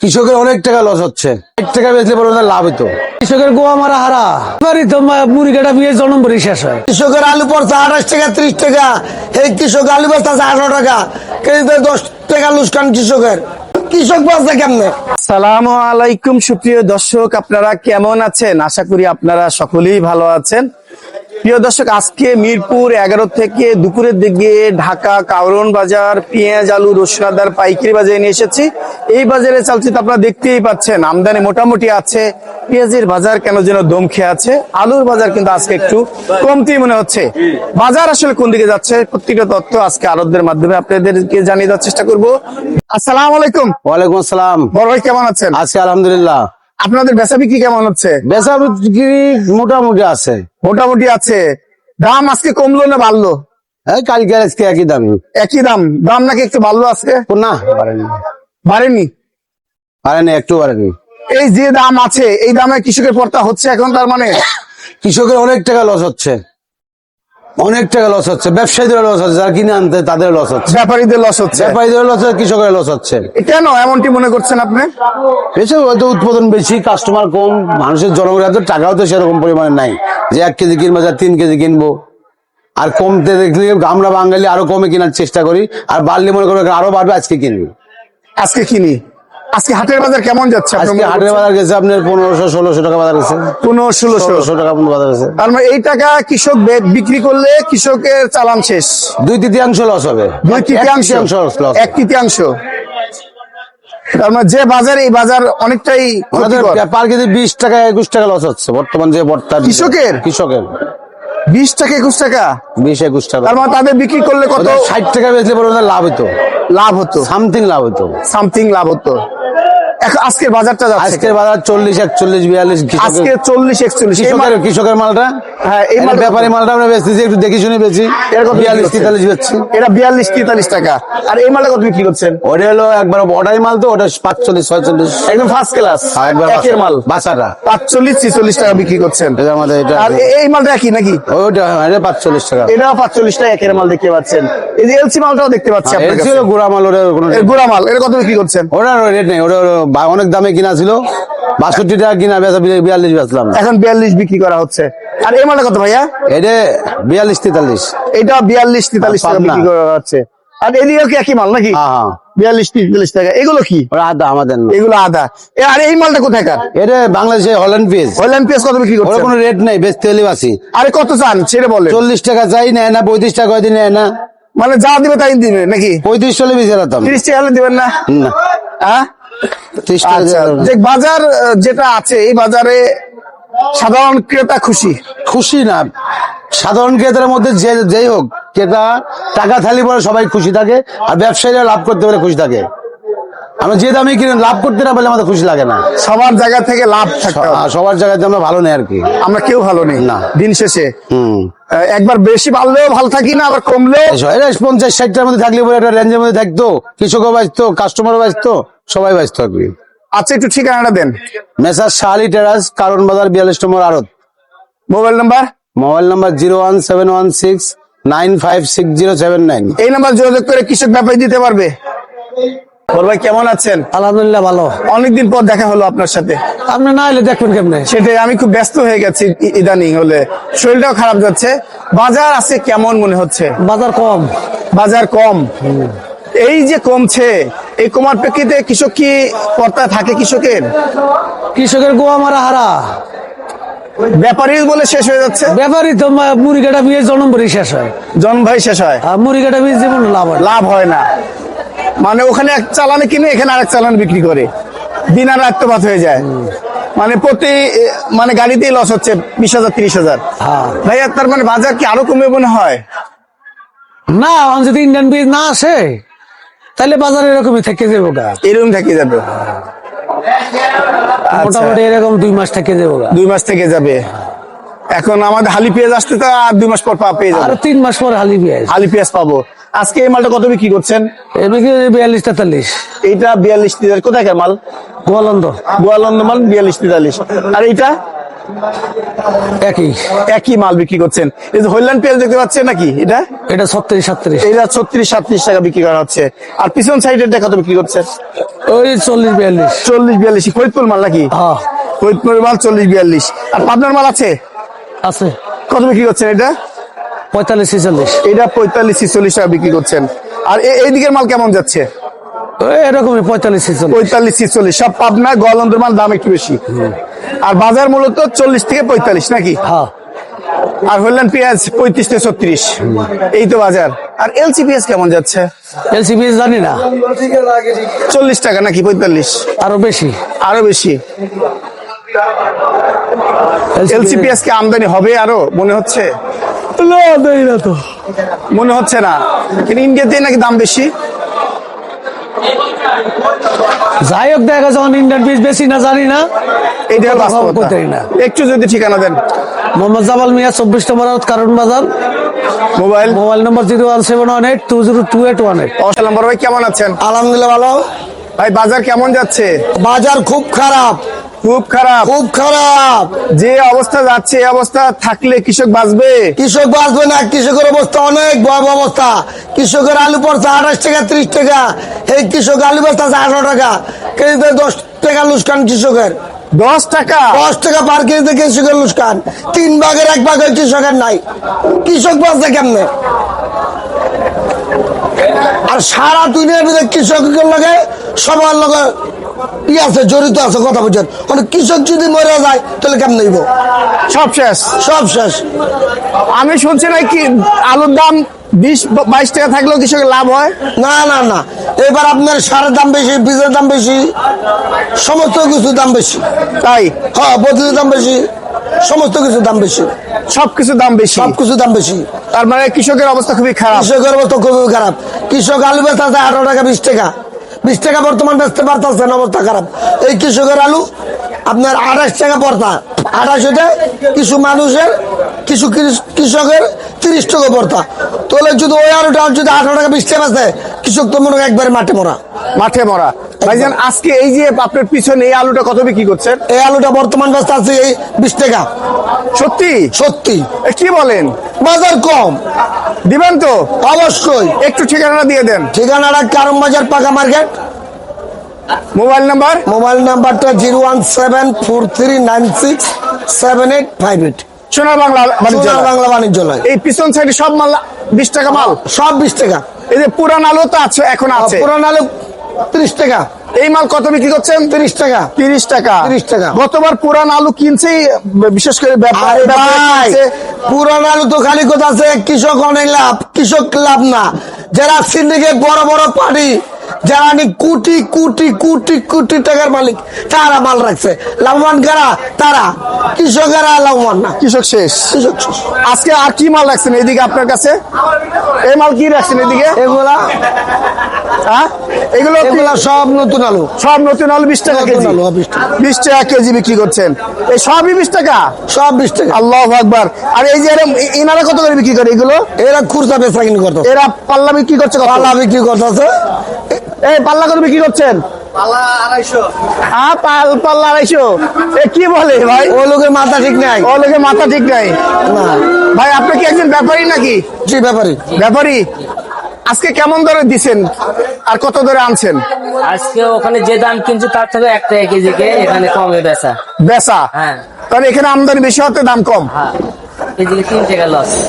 কৃষকের অনেক টাকা লস হচ্ছে। এক টাকা বেচলে পরে ওদের লাভ হতো কৃষকের গোয়া মারা হারা। এবারই তো মুড়ি কাটা বিয়ে জনম্বরই শেষ হয়। কৃষকের আলু পড়ছে আঠাশ টাকা ত্রিশ টাকা। এই কৃষক আলু বেচতে আঠারো টাকা। কেজিতে দশ টাকা লুসকান কৃষকের। কৃষক বাঁচছে কেমনে? সালামু আলাইকুম সুপ্রিয় দর্শক আপনারা কেমন আছেন? আশা করি আপনারা সকলেই ভালো আছেন। প্রিয় দর্শক আজকে মিরপুর এগারো থেকে দুপুরের দিকে ঢাকা কাউরন বাজার পেঁয়াজ আলু রসুন আদার পাইকারি বাজারে নিয়ে এসেছি। এই বাজারে চালচিত আপনারা দেখতেই পাচ্ছেন আমদানি মোটামুটি আছে। পেঁয়াজের বাজার কেন যেন দম খেয়ে আছে আলুর বাজার কিন্তু আজকে একটু কমতি মনে হচ্ছে। বাজার আসলে কোন দিকে যাচ্ছে প্রত্যেকটা তথ্য আজকে আরবদের মাধ্যমে আপনাদেরকে জানিয়ে দেওয়ার চেষ্টা করব। আসসালামু আলাইকুম। ওয়ালাইকুম আসসালাম। বড় ভাই কেমন আছেন? আজকে আলহামদুলিল্লাহ। আপনাদের বেচা বিক্রি কেমন হচ্ছে? বেচা বিক্রি মোটামুটি আছে। মোটামুটি আছে। দাম আজকে কমলো না বাড়লো? হ্যাঁ কালকে আজকে একই দাম। একই দাম। দাম নাকি একটু বাড়লো আজকে? না বাড়েনি। বাড়েনি? বাড়েনি একটু বাড়েনি। এই যে দাম আছে এই দামে কৃষকের পর্তা হচ্ছে এখন তার মানে? কৃষকের অনেক টাকা লস হচ্ছে। অনেক টাকা লস হচ্ছে ব্যবসায়ীদের লস হচ্ছে যারা কিনে আনতে তাদের লস হচ্ছে। ব্যাপারীদের লস হচ্ছে। ব্যাপারীদের লস হচ্ছে কৃষকের লস হচ্ছে। কেন এমনটি মনে করছেন আপনি? বেশি হয়তো উৎপাদন বেশি কাস্টমার কম মানুষের জনগণের হাতে টাকাও তো সেরকম পরিমাণে নাই যে এক কেজি কিনবো যা তিন কেজি কিনবো। আর কমতে দেখলে আমরা বাঙালি আরও কমে কেনার চেষ্টা করি আর বাড়লে মনে করো আরও বাড়বে আজকে কিনবি। আজকে কিনি। আজকে হাটের বাজার কেমন যাচ্ছে? আজকে হাটের বাজার গেছে আপনার পনেরোশো ষোলোশো টাকা বাজার গেছে। পনেরো ষোলোশো। টাকা বাজার গেছে। তার মানে এই টাকা কৃষক বিক্রি করলে কৃষকের চালান শেষ। দুই তৃতীয়াংশ লস হবে। দুই তৃতীয়াংশ। এক তৃতীয়াংশ এক তৃতীয়াংশ। তার মানে যে বাজার এই বাজার অনেকটাই। পার কেজি বিশ টাকা একুশ টাকা লস হচ্ছে। বর্তমান যে বর্তা কৃষকের? কৃষকের। বিশ টাকা একুশ টাকা? বিশ একুশ টাকা। তার মানে তাদের বিক্রি করলে কত? ষাট টাকা বেচলে ওদের লাভ হতো লাভ হতো। সামথিং লাভ হতো সামথিং লাভ হতো। আজকের বাজারটা যাচ্ছে আজকের বাজার চল্লিশ একচল্লিশ বিয়াল্লিশ আজকে চল্লিশ একচল্লিশ এই কৃষকের কৃষকের মালটা? হ্যাঁ, এই মালটা- ব্যাপারী মালটা আমরা বেচতেছি একটু দেখে শুনে বেচি। এর কত বিক্রি বিয়াল্লিশ করছেন? তেতাল্লিশ বেচছি। এটা বিয়াল্লিশ তেতাল্লিশ টাকা। আর এই মালটা কত বিক্রি করছেন? ওটা হলো একবার অর্ডারি মাল তো ওটা পাঁচচল্লিশ ছয়চল্লিশ। একদম ফার্স্ট ক্লাস একবার একের মাল। বাসাটা। পাঁচচল্লিশ ছিচল্লিশ টাকা বিক্রি করছেন। এটা আমাদের এটা আর এই মালটা কি নাকি? ওইটা হ্যাঁ, এটা পাঁচচল্লিশ টাকা। এটাও পাঁচচল্লিশ টাকা একের মাল দেখতে পাচ্ছেন। এই যে এলসি মালটাও দেখতে পাচ্ছি আপনার এর কাছে। গুড়া মাল ওটা কোনো গুড়া মাল এটা কত বিক্রি করছেন? ওটার রেট নেই ওটা ওটা অনেক দামে কিনা ছিল। বাষট্টি টাকা কিনা বেচা বিয়াল্লিশ বেচলাম। এখন বিয়াল্লিশ বিক্রি করা হচ্ছে। আর এই মালটা কত ভাইয়া? এটা বিয়াল্লিশ তেতাল্লিশ। এটা বিয়াল্লিশ তেতাল্লিশ টাকা বিক্রি করা হচ্ছে। আর এদিকেও কি একই মাল নাকি? হ্যাঁ হ্যাঁ। বিয়াল্লিশ তেতাল্লিশ টাকা। এগুলো কি? আদা আমাদের এগুলো আদা। আর এই মালটা কোথায় কার? এটা বাংলাদেশে হল্যান্ড পেজ হইল্যান্ড পেঁয়াজ কত বিক্রি করছে? কোনো রেট নেই বেচতে হলে বাসি আরে কত চান? সেটা বলে। চল্লিশ টাকা চাই নেয় না পঁয়ত্রিশ টাকা কয়দিন নেয় না। মানে যা দিবে তাই দিবে নাকি? পঁয়ত্রিশ চলে বেশি যেতাম তিরিশ টাকা দিবেন না? না। হ্যাঁ? আচ্ছা যে বাজার যেটা আছে এই বাজারে সাধারণ ক্রেতা খুশি? খুশি না। সাধারণ ক্রেতার মধ্যে যে যেই হোক ক্রেতা টাকা থালি পরে সবাই খুশি থাকে আর ব্যবসায়ীরা লাভ করতে পারে খুশি থাকে। আমরা যে দামে কিনে লাভ করতে না পারলে আমাদের খুশি লাগে না। সবার জায়গা থেকে লাভ থাকতে সবার জায়গায় আমরা ভালো নেই আর কি। আমরা কেউ ভালো নেই না। দিন শেষে। হম। একবার বেশি বাড়লেও ভালো থাকি না আবার কমলেও পঞ্চাশ ষাটটার মধ্যে থাকলে পরে একটা রেঞ্জের মধ্যে থাকতো। কৃষকও বাঁচতো কাস্টমারও বাঁচতো সবাই বাঁচতো আর কি। আচ্ছা একটু ঠিকানাটা দেন। মেসার শাহালি টেরাস কারণ বাজার বিয়াল্লিশ নম্বর আড়ত। Mobile number? Mobile number zero one seven one six nine five six zero seven nine. এই নাম্বার যোগাযোগ করে কৃষক ব্যাপারে দিতে পারবে। ভাই কেমন আছেন? আলহামদুলিল্লাহ ভালো। অনেকদিন পর দেখা হলো আপনার সাথে। আপনি না এলে দেখবেন কেমনে? সেটাই আমি খুব ব্যস্ত হয়ে গেছি ইদানিং হলে। শরীরটাও খারাপ যাচ্ছে। বাজার আছে কেমন মনে হচ্ছে? বাজার কম। বাজার কম। এই যে কমছে এই কমার প্রেক্ষিতে কৃষক কি কর্তা থাকে কৃষকের? কৃষকের গোয়া মারা হারা। ব্যাপারী বলে শেষ হয়ে যাচ্ছে? ব্যাপারই তো মা- মুড়ি কাটা বিয়ে জনম্বরই শেষ হয়। ভাই শেষ হয়। আর মুড়ি কাটা বিয়ে জীবন লাভ হয় লাভ হয় না। মানে ওখানে এক চালানে কিনে এখানে আরেক চালান বিক্রি করে। দিন আর রাত্রপাত হয়ে যায়। মানে প্রতি মানে গাড়িতেই লস হচ্ছে বিশ হাজার তিরিশ হাজার। হ্যাঁ। ভাইয়া তার মানে বাজার কি আরও কমবে মনে হয়? না যদি ইন্ডিয়ান বীজ না আসে তাহলে বাজার এরকমই থেকে যাব গা। এরকম থেকে যাবে। আচ্ছা, মোটামুটি এরকম দুই মাস থেকে যাব দুই মাস থেকে যাবে। এখন আমাদের হালি পেঁয়াজ আসতে তো আর দুই মাস পর পা পেয়ে যাবে। তিন মাস পরে হালি পেঁয়াজ। হালি পেঁয়াজ পাবো। আজকে এই মালটা কত বিক্রি করছেন? বিয়াল্লিশ তেতাল্লিশ। এইটা বিয়াল্লিশ তেতাল্লিশ। কোথায় মাল? গোয়ালন্দ। গোয়ালন্দ মাল বিয়াল্লিশ তেতাল্লিশ। আর এইটা? একই। একই মাল বিক্রি করছেন। এই যে হইল্যান্ড পেঁয়াজ দেখতে পাচ্ছেন নাকি এটা? এটা ছত্রিশ সাতত্রিশ। এইটা ছত্রিশ সাতত্রিশ টাকা বিক্রি করা হচ্ছে। আর পিছন সাইডের কত বিক্রি করছেন? ওই চল্লিশ বিয়াল্লিশ। চল্লিশ বিয়াল্লিশ। ফরিদপুর মাল নাকি? হ্যাঁ। ফরিদপুর মাল চল্লিশ বিয়াল্লিশ। আর পাবনার মাল আছে? আছে। কত বিক্রি করছেন এটা? পঁয়তাল্লিশ ছেচল্লিশ। এটা পঁয়তাল্লিশ ছিচল্লিশ টাকা বিক্রি করছেন। আর এই দিকের মাল কেমন যাচ্ছে? এরকমই পঁয়তাল্লিশ ছেচল্লিশ। পঁয়তাল্লিশ ছিচল্লিশ। সব পাবনা গলন্দের মাল দাম একটু বেশি। আর বাজার মূলত চল্লিশ থেকে পঁয়তাল্লিশ নাকি? হ্যাঁ। আর পেঁয়াজ পঁয়ত্রিশ থেকে ছত্রিশ। এই তো বাজার। আর এলসি পেঁয়াজ কেমন যাচ্ছে? জানি না। চল্লিশ টাকা নাকি পঁয়তাল্লিশ? আরও বেশি। আরও বেশি। এলসি পেঁয়াজ কি আমদানি হবে আরও মনে হচ্ছে? না দেই না তো। মনে হচ্ছে না। কিন্তু ইন্ডিয়াতে নাকি দাম বেশি? যাই হোক দেখা যখন ইন্ডিয়ান বীজ বেশি না জানি না। এইটা বাস্তবতা না। একটু যদি ঠিকানা দেন। মোহাম্মদ জামাল মিয়া চব্বিশ নম্বর কারণ বাজার। মোবাইল। মোবাইল নম্বর zero one seven one eight two zero two eight one eight. অসালাম বড় ভাই কেমন আছেন? আলহামদুলিল্লাহ ভালো। ভাই বাজার কেমন যাচ্ছে? বাজার খুব খারাপ। খুব খারাপ। খুব খারাপ। যে অবস্থা যাচ্ছে এই অবস্থা থাকলে কৃষক বাঁচবে? কৃষক বাঁচবে না কৃষকের অবস্থা অনেক ভয়াবহ অবস্থা। কৃষকের আলু পড়ছে আঠাশ টাকা ত্রিশ টাকা। এই কৃষক আলু বেচতে আঠারো টাকা। কেজিতে দশ টাকা লুসকান কৃষকের। দশ টাকা? দশ টাকা পার কেজিতে কৃষকের লুসকান। তিন ভাগের এক ভাগের কৃষকের নাই। কৃষক বাঁচছে কেমনে? আর সারা দুনিয়ার ভিতরে কৃষকের লগে সবার লগে ই আছে জড়িত আছে কথা বুঝছেন মানে কৃষক যদি মরে যায় তাহলে কেমন নিব সব শেষ। সব শেষ। আমি শুনছি নাকি আলুর দাম বিশ বাইশ টাকা থাকলেও কৃষকের লাভ হয়? না না না। এবার আপনার সারের দাম বেশি বীজের দাম বেশি সমস্ত কিছুর দাম বেশি। তাই? হ্যাঁ বদলির দাম বেশি সমস্ত কিছুর দাম বেশি। সবকিছু দাম বেশি? সব কিছুর দাম বেশি। তার মানে কৃষকের অবস্থা খুবই খারাপ। কৃষকের অবস্থা খুবই খারাপ। কৃষক আলু বেচতে আছে আঠারো টাকা বিশ টাকা। বিশ টাকা বর্তমান বেচতে পারতেছে না অবস্থা খারাপ। এই কৃষকের আলু আপনার আঠাশ টাকা পড়তা। আঠাশ হইতে কিছু মানুষের কিছু কৃষ- কৃষকের তিরিশ টাকা পড়তা। তাহলে যদি ওই আলুটা যদি আঠারো টাকা বিশ টাকা বেচে কৃষক তো মনে হয় একবারে মাঠে মরা। মাঠে মরা। ভাইজান আজকে এই যে আপনার পিছনে এই আলুটা কত বিক্রি করছেন? এই আলুটা বর্তমান ব্যস্ত আছে এই বিশ টাকা। সত্যি? সত্যি। কি বলেন? বাজার কম। দিবেন তো? অবশ্যই। একটু ঠিকানা দিয়ে দেন। ঠিকানাটা কারম বাজার পাকা মার্কেট। Mobile number? মোবাইল নাম্বারটা zero one seven four three nine six seven eight five eight. Sonar Bangla Banijya Bangla বাণিজ্যালয় এই পিছন সাইডে সব মাল বিশ টাকা মাল? সব বিশ টাকা। এই যে পুরান আলু তো আছে এখন আছে। পুরান আলু ত্রিশ টাকা। এই মাল কত বিক্রি করছেন? তিরিশ টাকা। তিরিশ টাকা। 30 টাকা। গতবার পুরান আলু কিনছেই বিশেষ করে কিনছে। পুরান আলু তো খালি কথা আছে? কৃষক অনেক লাভ কৃষক লাভ না। যারা সিন্ডিকেট বড় বড় পার্টি যারা কোটি কোটি কোটি কোটি টাকার মালিক। তারা মাল রাখছে। লাভবান কারা? তারা। কৃষকেরা লাভবান না। কৃষক শেষ। কৃষক আজকে আর কি মাল রাখছেন এদিকে আপনার কাছে? এই মাল কি রাখছেন এদিকে? এগুলা হ্যাঁ? এগুলো সব নতুন আলু। সব নতুন আলু বিশ টাকা কেজি। আলু, হ্যাঁ, 20 টাকা। বিশ টাকা কেজি বিক্রি করছেন। এই সবই বিশ টাকা? সব বিশ টাকা। আল্লাহ আকবার। আর এই যে এনারা কত করে বিক্রি করে এগুলো? এরা খুরসা বেচা কিনি করতো। এরা পাল্লা বিক্রি করছে কত? পালা বিক্রি করতেছে। এই পাল্লা করে বিক্রি করছেন? পাল পাল্লা আড়াইশো। কি বলে ভাই? ওই লোকের মাথা ঠিক নাই। ও লোকে মাথা ঠিক নাই। না। ভাই আপনি কি একজন ব্যাপারী নাকি? জি ব্যাপারী। ব্যাপারী? আজকে কেমন দরে দিছেন? আর কত দরে আনছেন? আজকে ওখানে যে দাম কিনছে তার থেকে এক টাকা কেজি কে এখানে কমে বেচা। বেচা? হ্যাঁ। তাহলে এখানে আমদানি বেশি হতে দাম কম। হ্যাঁ।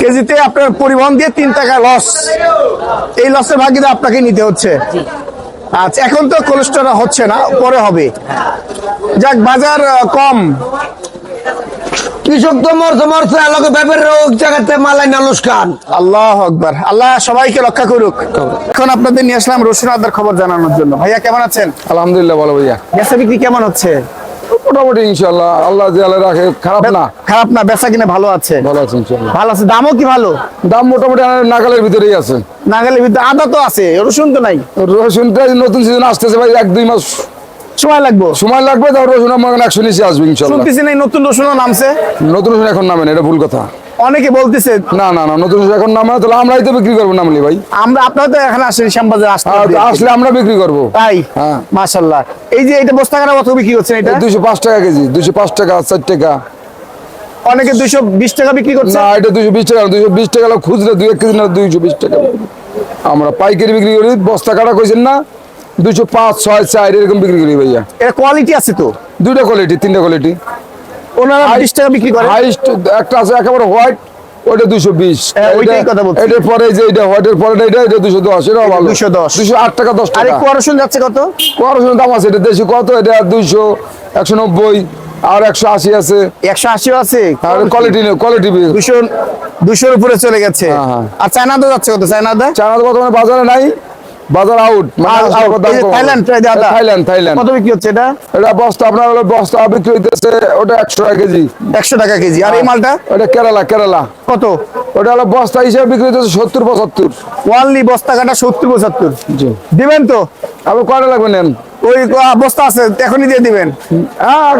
কেজিতে আপনার পরিবহন দিয়ে তিন টাকা লস এই লসের ভাগিদার আপনাকে নিতে হচ্ছে। জি। আচ্ছা এখন তো কোলেস্টেরল হচ্ছে না পরে হবে। যাক বাজার কম। কৃষক তো মরছে রোগ জায়গাতে মালাই নালুস খান আল্লাহ আকবার। আল্লাহ সবাইকে রক্ষা করুক। এখন আপনাদের নিয়ে আসলাম রসুন আদার খবর জানানোর জন্য। ভাইয়া কেমন আছেন? আলহামদুলিল্লাহ ভালো ভাইয়া। গ্যাসের বিক্রি কেমন হচ্ছে? মোটামুটি ইনশাল্লাহ আল্লাহ জালে রাখে খারাপ না। খারাপ না বেচা কিনে ভালো আছে। ভালো আছে ইনশাল্লাহ ভালো আছে দামও কি ভালো? দাম মোটামুটি নাগালের ভিতরেই আছে। নাগালের ভিতরে আদা তো আছে রসুন তো নাই। রসুনটা নতুন সিজন আসতেছে ভাই এক দুই মাস। সময় লাগবে? সময় লাগবে তাও রসুন আমার একশো নিচে আসবে ইনশাল্লাহ শুনতেছি নাই নতুন রসুনও নামছে। নতুন রসুন এখন নামেন এটা ভুল কথা। অনেকে বলতেছে না না না নতুন এখন নামে তাহলে আমরাই তো বিক্রি করব নামলি ভাই। আমরা আপনারা তো এখানে আসেন শ্যামবাজার আসতে আর আসলে আমরা বিক্রি করব। তাই? হ্যাঁ। মাশাল্লাহ এই যে এটা বস্তা কাটা কত বিক্রি করছেন এটা? দুশো পাঁচ টাকা কেজি দুশো পাঁচ টাকা চার টাকা। অনেকে দুইশো বিশ টাকা বিক্রি করছে? না এটা দুইশো বিশ টাকা দুইশো বিশ টাকা খুচরা দুই এক কেজি না দুইশো বিশ টাকা। আমরা পাইকারি বিক্রি করি বস্তা কাটা কইছেন না? দুইশো পাঁচ ছয় চার এরকম বিক্রি করি ভাইয়া। এর কোয়ালিটি আছে তো? দুইটা কোয়ালিটি তিনটা কোয়ালিটি ওনারা বিশ টাকা বিক্রি করে। হাইস্ট একটা আছে একেবারে হোয়াইট ওইটা দুইশো বিশ। হ্যাঁ, ওইটাই কথা বলছি। এটার পরে যে এটা হোয়াইটের পরে এটা এটা দুইশো দশ এটাও ভালো। 210 দুইশো আট টাকা দশ টাকা। যাচ্ছে কত? পড়াশোনার দাম আছে এটা দেশি কত? এটা দুইশো একশো নব্বই আর একশো আশি আছে। একশো আশি আছে। আর কোয়ালিটি কোয়ালিটি দুশো দুশোর উপরে চলে গেছে। হ্যাঁ, হ্যাঁ। আর চায়নাতে যাচ্ছে কত? চায়না তো বর্তমানে বাজারে নাই। বাজার আউট থাইল্যান্ড। থাইল্যান্ড থাইল্যান্ড কত বিক্রি হচ্ছে এটা? এটা বস্তা আপনার হলো বস্তা বিক্রি হইতেছে ওটা একশো টাকা কেজি। একশো টাকা কেজি। আর এই মালটা? ওটা কেরালা কেরালা। কত? ওটা হলো বস্তা হিসেবে বিক্রি হইতেছে সত্তর পঁচাত্তর। ওয়ানলি বস্তা কাটা সত্তর পঁচাত্তর। জি। দিবেন তো? আপনি কয়টা লাগবে নেন? ওই বস্তা আছে এখনই দিয়ে দিবেন। হ্যাঁ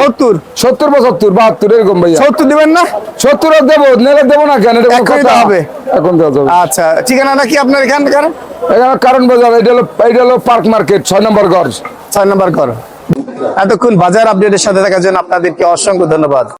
সত্তর, সত্তর। পঁচাত্তর বাহাত্তর এরকম সত্তর দিবেন না? সত্তর দেবো নেলে দেবো না কেন? এটা হবে। এখন আচ্ছা ঠিকানাটা কি আপনার এখানকার এখানে কারণ বাজার এটা হলো এটা হলো পার্ক মার্কেট ছয় নম্বর ঘর ছয় নম্বর ঘর এতক্ষণ বাজার আপডেটের সাথে থাকার জন্য আপনাদেরকে অসংখ্য ধন্যবাদ।